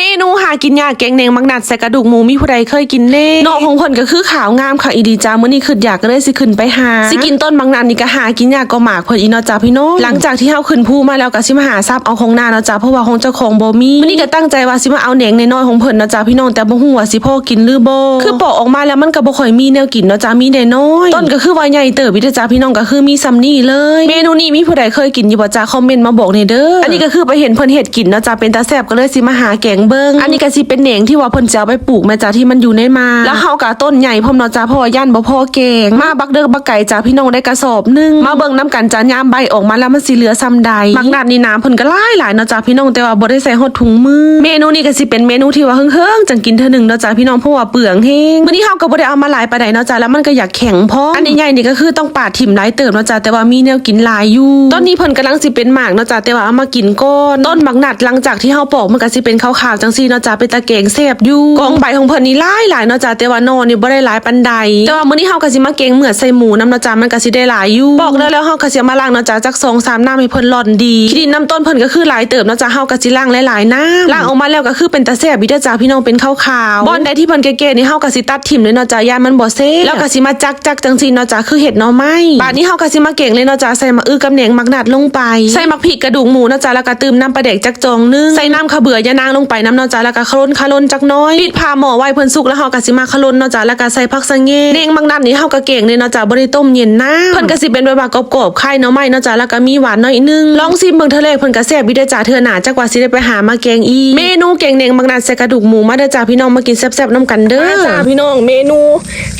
เมนูหากินยากแกงเนงมักนัดใส่กระดูกหมูมีผู้ใดเคยกินเน่เนาะของเพิ่นก็คือขาวงามค่ะอีดีจ้าเมื้อนี้คืออยากก็เลยสิขึ้นไปหาสิกินต้นมักนัดนี่ก็หากินยากก็หมากเพิ่นอีนาะจ้าพี่น้องหลังจากที่เฮาขึ้นภูมาแล้วก็สิมาหาทรัพย์เอาของหน้าเนาะจ้าเพราะว่าของเจ้าของบ่มีมื้อนี้ก็ตั้งใจว่าสิมาเอาแหนงในน้อยของเพิ่นเนาะจ้าพี่น้องแต่บ่ฮู้ว่าสิพ่อกินหรือบ่คือปอกออกมาแล้วมันก็บ่ค่อยมีแนวกินเนาะจ้ามีได้น้อยต้นก็คือว่าใหญ่เติบอีเด้อจ้าพี่น้องก็คือมีซำนี้เลย เมนูนี้มีผู้ใดเคยกินอยู่บ่จ้าคอมเมนต์มาบอกหน่อยเด้ออันนี้ก็คือไปเห็นเพิ่นเฮ็ดกินเนาะจ้าเป็นตาแซ่บก็เลยสิมาหาแกงเบิ่งอันนี้ก็สิเป็นแหนงที่ว่าเพิ่นจะเอาไปปลูกแม่จ้าที่มันอยู่ในมา แล้วเฮากะต้นใหญ่พร้อมเนาะจ้าเพราะว่าย่านบ่พอแกงมาบักเด้อบักไก่จ้าพี่น้องได้กระสอบหนึงมาเบิ่งน้ำกันจ้ายามใบออกมาแล้วมันสิเหลือซ้ำใดมักนัดนี่น้ำเพิ่นก็หลายหลายเนาะจ้าพี่น้องแต่ว่าบ่ได้ใส่ฮอดถุงมือ เมนูนี้ก็สิเป็นเมนูที่ว่าเฮิงๆจังกินเทื่อหนึงเนาะจ้าพี่น้องเพราะว่าเปลืองแฮงมื้อนี้เฮาก็บ่ได้เอามาหลายปานใดเนาะจ้าแล้วมันก็อยากแข็งพออันนี้ใหญ่นี่ก็คือต้องปาดถิ่มหลายเติบเนาะจ้าแต่ว่ามีแนวกินหลายอยู่ต้นนี้เพิ่นกำลังสิเป็นหมากเนาะจ้าแต่ว่าเอามากินก่อนต้นมักนัดหลังจากที่เฮาปอกมันก็สิเป็นขาวๆจังซี่เนาะจ้าเป็นตะแกงแซ่บอยู่กองใบของเพิ่นนี่หลายหลายเนาะจ้าแต่ว่าโนนี่บ่ได้หลายปานใดแต่ว่ามื้อนี้เฮาก็สิมาเกงเหมือดใส่หมูน้ำเนาะจ้ามันก็สิได้หลายอยู่บอกแล้วแล้วเฮาก็สิเอามาล้างเนาะจ้าจัก2 3น้ำให้เพิ่นร่อนดีขี้ดินน้ำต้นเพิ่นก็คือหลายเติบเนาะจ้าเฮาก็สิล้างหลายๆน้ำล้างออกมาแล้วก็คือเป็นตาแซ่บอีเด้อจ้าพี่น้องเป็นขาวๆบ่อนใดที่เพิ่นแก่ๆนี่เฮาก็สิตัดทิ่มเลยเนาะจ้าย่านมันบ่เซ่แล้วก็สิมาจักจักๆจังซี่เนาะจ้าคือเห็ดหน่อไม้บาดนี้เฮาก็สิมาเก่งเลยเนาะจ้าใส่มะอื้อกับแหนงมักนัดลงไปใส่มักพริกกระดูกหมูเนาะจ้าแล้วก็เติมน้ำปลาแดกจักจองนึงใส่น้ำขะเบื่อยานางลงไปน้ำเนาะจ้าแล้วก็คลนคลนจักน้อยปิดผ้าหม้อไว้เพิ่นสุกแล้วเฮาก็สิมาคลนเนาะจ้าแล้วก็ใส่ผักสะเงแหนงมักนัดนี่เฮาก็เก่งเลยเนาะจ้าบ่ได้ต้มเย็นน้ำเพิ่นก็สิเป็นแบบว่ากรอบๆไข่เนาะไม้เนาะจ้าแล้วก็มีหวานน่อยนึงลองซิมเบิ่งเทอแรกเพิ่นก็แซ่บวิเด้อจ้าเทื่อหน้าจักว่าสิได้ไปหามาแกงอีเมนูแกงแหนงมักนัดใส่กระดูกหมูมาเด้อจ้าพี่น้องมากินแซ่บๆน้ำกันเด้อจ้าพี่น้องเมนู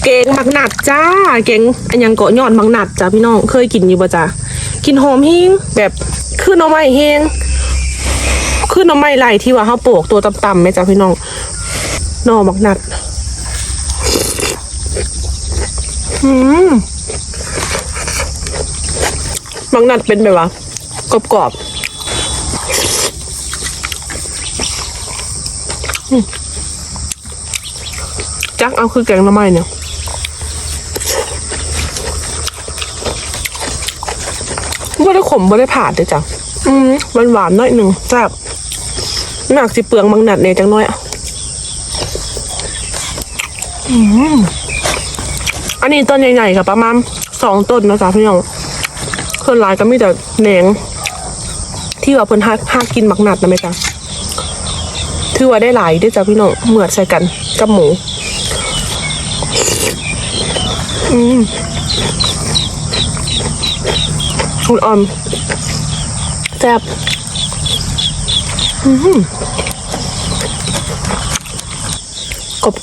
แกงมักนัดจ้าแกงอันยังเกาะยอดมักนัดจ้าพี่น้องเคยกินอยู่บ่จ้ากินหอมแฮงแบบคือหน่อไม้แฮง คือน่อไม้ไหลที่ว่าเขาโปกตัวต่ำๆไหมจ๊ะพี่น้องนอมักนัดอืมมักนัดเป็นแบบว่ากรอบๆอืมจักเอาคือแกงน่อไม้เนี่ยไม่ได้ขมไม่ได้ผ่าดเลยจ้ะอืมหวานหวานๆหน่อยหนึ่งแซ่บ หนักสิเปลืองมังหนัดเนี่ยจังน้อยอะอันนี้ต้นใหญ่ๆกับประมาณสองต้นนะจ๊ะพี่น้องคนหลายก็มีแต่แหนง ที่ว่าเพิ่นหักหักกินมักหนัดนะไหมจ๊ะถือว่าได้หลายด้วยจ้ะพี่น้องเหมือดใส่กันกับหมู อืมคุณออมแซ่บ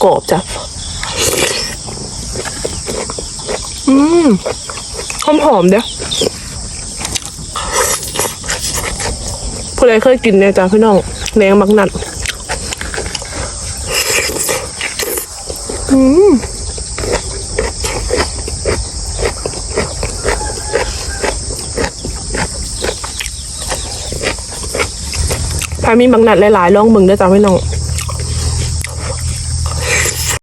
กรอบๆจ้ะ อืมหอมหอมๆเด้อผู้ใดเคยกินเนี่ยจ้ะพี่น้องแหนงมักนัดอืม พามีบางนัดหลายๆลองเบิ่งเด้อจ้าพี่น้อง